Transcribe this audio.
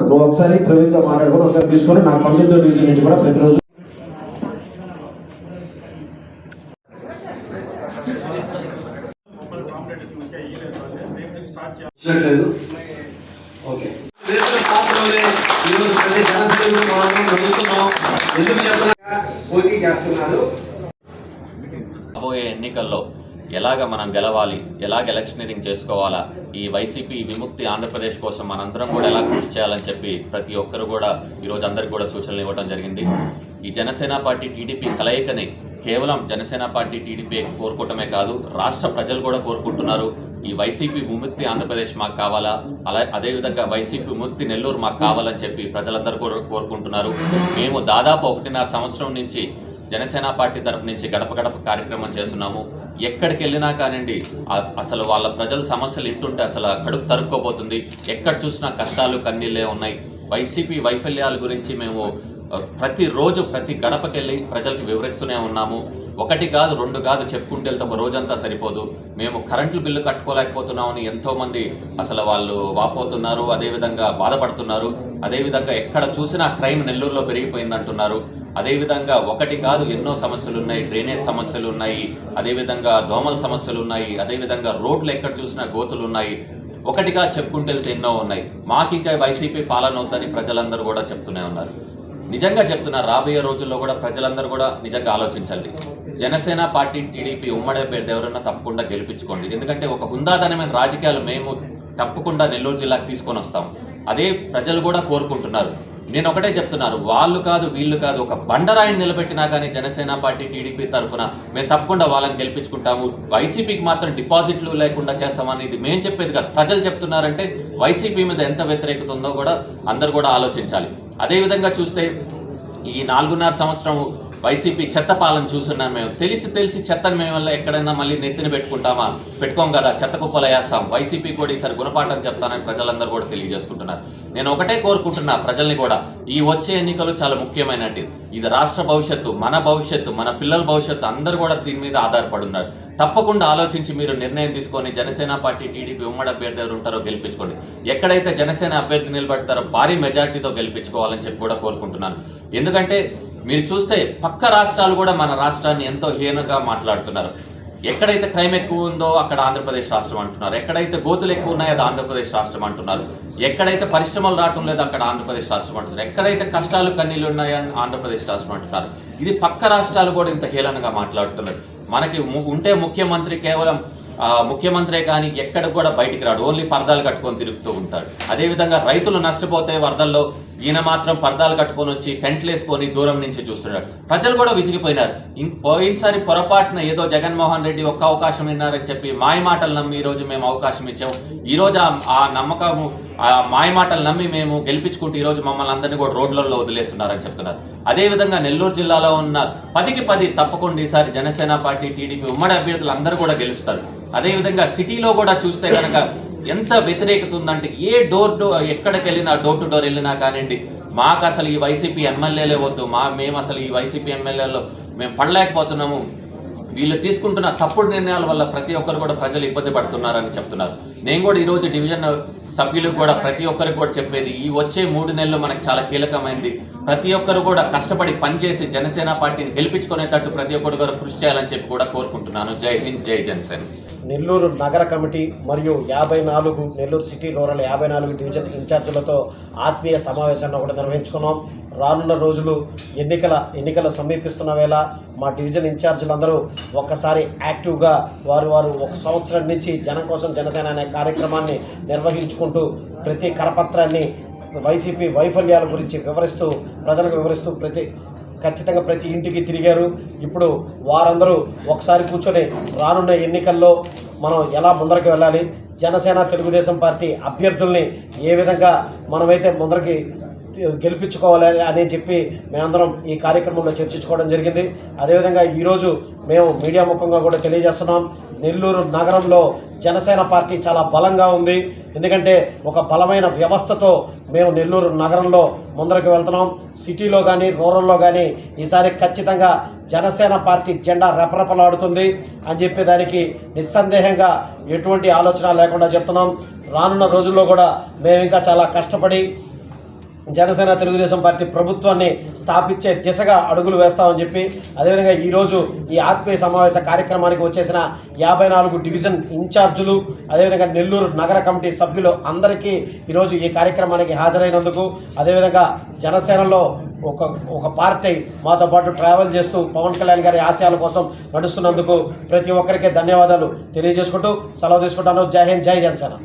నువ్వు ఒకసారి ప్రవీణ్తో మాట్లాడుకొని ఒకసారి తీసుకొని పంతొమ్మిదో డివిజన్ నుంచి కూడా ప్రతిరోజు ఓకే పోటీ చేస్తున్నారు రాబోయే ఎన్నికల్లో ఎలాగ మనం గెలవాలి? ఎలాగ ఎలక్షనీరింగ్ చేసుకోవాలా? ఈ వైసీపీ విముక్తి ఆంధ్రప్రదేశ్ కోసం మనందరం కూడా ఎలా కృషి చేయాలని చెప్పి ప్రతి ఒక్కరు కూడా ఈరోజు అందరికి కూడా సూచనలు ఇవ్వడం జరిగింది. ఈ జనసేన పార్టీ టీడీపీ కలయికని. కేవలం జనసేన పార్టీ టీడీపీ కోరుకోవటమే కాదు రాష్ట్ర ప్రజలు కూడా కోరుకుంటున్నారు. ఈ వైసీపీ విముక్తి ఆంధ్రప్రదేశ్ మాకు కావాలా? అలా అదేవిధంగా వైసీపీ విముక్తి నెల్లూరు మాకు కావాలని చెప్పి ప్రజలందరూ కోరుకుంటున్నారు. మేము దాదాపు ఒకటిన్నర సంవత్సరం నుంచి జనసేన పార్టీ తరపు నుంచి గడప గడప కార్యక్రమం చేస్తున్నాము. ఎక్కడికి వెళ్ళినా కానివ్వండి అసలు వాళ్ళ ప్రజల సమస్యలు వింటుంటే అసలు కడుపు తరుక్కోబోతుంది. ఎక్కడ చూసినా కష్టాలు కన్నీళ్ళే ఉన్నాయి. వైసీపీ వైఫల్యాల గురించి మేము ప్రతిరోజు ప్రతి గడపకెళ్ళి ప్రజలకు వివరిస్తూనే ఉన్నాము. ఒకటి కాదు రెండు కాదు చెప్పుకుంటే వెళ్తే ఒక రోజంతా సరిపోదు. మేము కరెంటు బిల్లు కట్టుకోలేకపోతున్నామని ఎంతోమంది అసలు వాళ్ళు వాపోతున్నారు అదేవిధంగా బాధపడుతున్నారు. అదేవిధంగా ఎక్కడ చూసినా క్రైమ్ నెల్లూరులో పెరిగిపోయింది అంటున్నారు అదేవిధంగా ఒకటి కాదు ఎన్నో సమస్యలు ఉన్నాయి డ్రైనేజ్ సమస్యలు ఉన్నాయి అదేవిధంగా దోమల సమస్యలు ఉన్నాయి అదేవిధంగా రోడ్లు ఎక్కడ చూసినా గోతులు ఉన్నాయి. ఒకటిగా చెప్పుకుంటే ఎన్నో ఉన్నాయి. మాకు ఇంకా వైసీపీ పాలన అవుతుందని ప్రజలందరూ కూడా చెప్తూనే ఉన్నారు. నిజంగా చెప్తున్నారు రాబోయే రోజుల్లో కూడా ప్రజలందరూ కూడా నిజంగా ఆలోచించండి. జనసేన పార్టీ టీడీపీ ఉమ్మడి అభ్యర్థి ఎవరన్నా తప్పకుండా గెలిపించుకోండి. ఎందుకంటే ఒక హుందాదనమైన రాజకీయాలు మేము తప్పకుండా నెల్లూరు జిల్లాకు తీసుకొని వస్తాం. అదే ప్రజలు కూడా కోరుకుంటున్నారు. నేను ఒకటే చెప్తున్నారు వాళ్ళు కాదు వీళ్ళు కాదు ఒక బండరాయిని నిలబెట్టినా కానీ జనసేన పార్టీ టీడీపీ తరఫున మేము తప్పకుండా వాళ్ళని గెలిపించుకుంటాము. వైసీపీకి మాత్రం డిపాజిట్లు లేకుండా చేస్తామని ఇది మేము చెప్పేది కాదు. ప్రజలు చెప్తున్నారంటే వైసీపీ మీద ఎంత వ్యతిరేకత ఉందో కూడా అందరు కూడా ఆలోచించాలి. అదేవిధంగా చూస్తే ఈ నాలుగున్నర సంవత్సరం వైసీపీ చెత్త పాలన చూస్తున్నాం మేము తెలిసి తెలిసి చెత్తను మేము వల్ల ఎక్కడైనా మళ్ళీ నెత్తిన పెట్టుకుంటామా? పెట్టుకోం కదా చెత్త కుప్పలు వేస్తాం. వైసీపీ కూడా ఈసారి గుణపాఠం చెప్తానని ప్రజలందరూ కూడా తెలియజేసుకుంటున్నారు. నేను ఒకటే కోరుకుంటున్నా ప్రజల్ని కూడా ఈ వచ్చే ఎన్నికలు చాలా ముఖ్యమైనటి. ఇది రాష్ట్ర భవిష్యత్తు మన భవిష్యత్తు మన పిల్లల భవిష్యత్తు అందరూ కూడా దీని మీద ఆధారపడి ఉన్నారు. తప్పకుండా ఆలోచించి మీరు నిర్ణయం తీసుకొని జనసేన పార్టీ టీడీపీ ఉమ్మడి అభ్యర్థి ఎవరు ఉంటారో గెలిపించుకోండి. ఎక్కడైతే జనసేన అభ్యర్థి నిలబడతారో భారీ మెజార్టీతో గెలిపించుకోవాలని చెప్పి కూడా కోరుకుంటున్నాను. ఎందుకంటే మీరు చూస్తే పక్క రాష్ట్రాలు కూడా మన రాష్ట్రాన్ని ఎంతో హీనంగా మాట్లాడుతున్నారు. ఎక్కడైతే క్రైమ్ ఎక్కువ ఉందో అక్కడ ఆంధ్రప్రదేశ్ రాష్ట్రం అంటున్నారు. ఎక్కడైతే గోతులు ఎక్కువ ఉన్నాయో అది ఆంధ్రప్రదేశ్ రాష్ట్రం అంటున్నారు. ఎక్కడైతే పరిశ్రమలు రావటం లేదో అక్కడ ఆంధ్రప్రదేశ్ రాష్ట్రం అంటున్నారు. ఎక్కడైతే కష్టాలు కన్నీళ్ళు ఉన్నాయో ఆంధ్రప్రదేశ్ రాష్ట్రం అంటున్నారు. ఇది పక్క రాష్ట్రాలు కూడా ఇంత హేళనగా మాట్లాడుతున్నారు. మనకి ము- ఉంటే ముఖ్యమంత్రి కేవలం ముఖ్యమంత్రే కానీ ఎక్కడ కూడా బయటికి రాడు. ఓన్లీ పరదాలు కట్టుకొని తిరుగుతూ ఉంటాడు. అదేవిధంగా రైతులు నష్టపోతే వరదల్లో ఈయన మాత్రం పరదాలు కట్టుకొని వచ్చి టెంట్లు వేసుకొని దూరం నుంచి చూస్తున్నాడు. ప్రజలు కూడా విసిగిపోయినారు. పోయినసారి పొరపాటున ఏదో జగన్మోహన్ రెడ్డి ఒక్క అవకాశం ఇన్నారని చెప్పి మాయ మాటలు నమ్మి ఈ రోజు మేము అవకాశం ఇచ్చాము. ఈ రోజు ఆ- నమ్మకము ఆ మాయ మాటలు నమ్మి మేము గెలిపించుకుంటూ ఈ రోజు మమ్మల్ని అందరినీ కూడా రోడ్లలో వదిలేస్తున్నారని చెప్తున్నారు. అదేవిధంగా నెల్లూరు జిల్లాలో ఉన్న పదికి పది తప్పకుండా ఈసారి జనసేన పార్టీ టీడీపీ ఉమ్మడి అభ్యర్థులు అందరూ కూడా గెలుస్తారు. అదేవిధంగా సిటీలో కూడా చూస్తే కనుక ఎంత వ్యతిరేకత ఉందంటే ఏ డోర్ డోర్ ఎక్కడికి వెళ్ళినా డోర్ టు డోర్ వెళ్ళినా కానివ్వండి మాకు అసలు ఈ వైసీపీ ఎమ్మెల్యేలే వద్దు. మా మేము అసలు ఈ వైసీపీ ఎమ్మెల్యేలో మేము పడలేకపోతున్నాము. వీళ్ళు తీసుకుంటున్న తప్పుడు నిర్ణయాల వల్ల ప్రతి ఒక్కరు కూడా ప్రజలు ఇబ్బంది పడుతున్నారని చెప్తున్నారు. నేను కూడా ఈరోజు డివిజన్ సభ్యులకు కూడా ప్రతి ఒక్కరికి కూడా చెప్పేది ఈ వచ్చే మూడు నెలలు మనకు చాలా కీలకమైంది. ప్రతి ఒక్కరు కూడా కష్టపడి పనిచేసి జనసేన పార్టీని గెలిపించుకునేటట్టు ప్రతి ఒక్కరు కూడా కృషి చేయాలని చెప్పి కూడా కోరుకుంటున్నాను. జై హింద్ జై జనసేన. నెల్లూరు నగర కమిటీ మరియు యాభై నాలుగు నెల్లూరు సిటీ రూరల్ యాభై నాలుగు డివిజన్ ఇన్ఛార్జీలతో ఆత్మీయ సమావేశాన్ని ఒకటి నిర్వహించుకున్నాం. రానున్న రోజులు ఎన్నికల ఎన్నికలు సమీపిస్తున్న వేళ మా డివిజన్ ఇన్ఛార్జీలందరూ ఒక్కసారి యాక్టివ్గా వారు వారు ఒక సంవత్సరం నుంచి జనం కోసం జనసేన అనే కార్యక్రమాన్ని నిర్వహించుకుంటూ ప్రతి కరపత్రాన్ని వైసీపీ వైఫల్యాల గురించి వివరిస్తూ ప్రజలకు వివరిస్తూ ప్రతి ఖచ్చితంగా ప్రతి ఇంటికి తిరిగారు. ఇప్పుడు వారందరూ ఒకసారి కూర్చొని రానున్న ఎన్నికల్లో మనం ఎలా ముందరికి వెళ్ళాలి? జనసేన తెలుగుదేశం పార్టీ అభ్యర్థుల్ని ఏ విధంగా మనమైతే ముందరికి గెలిపించుకోవాలి అని చెప్పి మేమందరం ఈ కార్యక్రమంలో చర్చించుకోవడం జరిగింది. అదేవిధంగా ఈరోజు మేము మీడియా ముఖంగా కూడా తెలియజేస్తున్నాం. నెల్లూరు నగరంలో జనసేన పార్టీ చాలా బలంగా ఉంది. ఎందుకంటే ఒక బలమైన వ్యవస్థతో మేము నెల్లూరు నగరంలో ముందరకు వెళ్తున్నాం. సిటీలో కానీ రూరల్లో కానీ ఈసారి ఖచ్చితంగా జనసేన పార్టీ జెండా రెపరెపలాడుతుంది అని చెప్పేదానికి నిస్సందేహంగా ఎటువంటి ఆలోచన లేకుండా చెప్తున్నాం. రానున్న రోజుల్లో కూడా మేము ఇంకా చాలా కష్టపడి జనసేన తెలుగుదేశం పార్టీ ప్రభుత్వాన్ని స్థాపించే దిశగా అడుగులు వేస్తామని చెప్పి అదేవిధంగా ఈరోజు ఈ ఆత్మీయ సమావేశ కార్యక్రమానికి వచ్చేసిన యాభై నాలుగు డివిజన్ ఇన్ఛార్జులు అదేవిధంగా నెల్లూరు నగర కమిటీ సభ్యులు అందరికీ ఈరోజు ఈ కార్యక్రమానికి హాజరైనందుకు అదేవిధంగా జనసేనలో ఒక ఒక పార్టీ మాతో పాటు ట్రావెల్ చేస్తూ పవన్ కళ్యాణ్ గారి ఆశయాల కోసం నడుస్తున్నందుకు ప్రతి ఒక్కరికి ధన్యవాదాలు తెలియజేసుకుంటూ సెలవు తీసుకుంటాను. జై హింద్ జై జనసేన.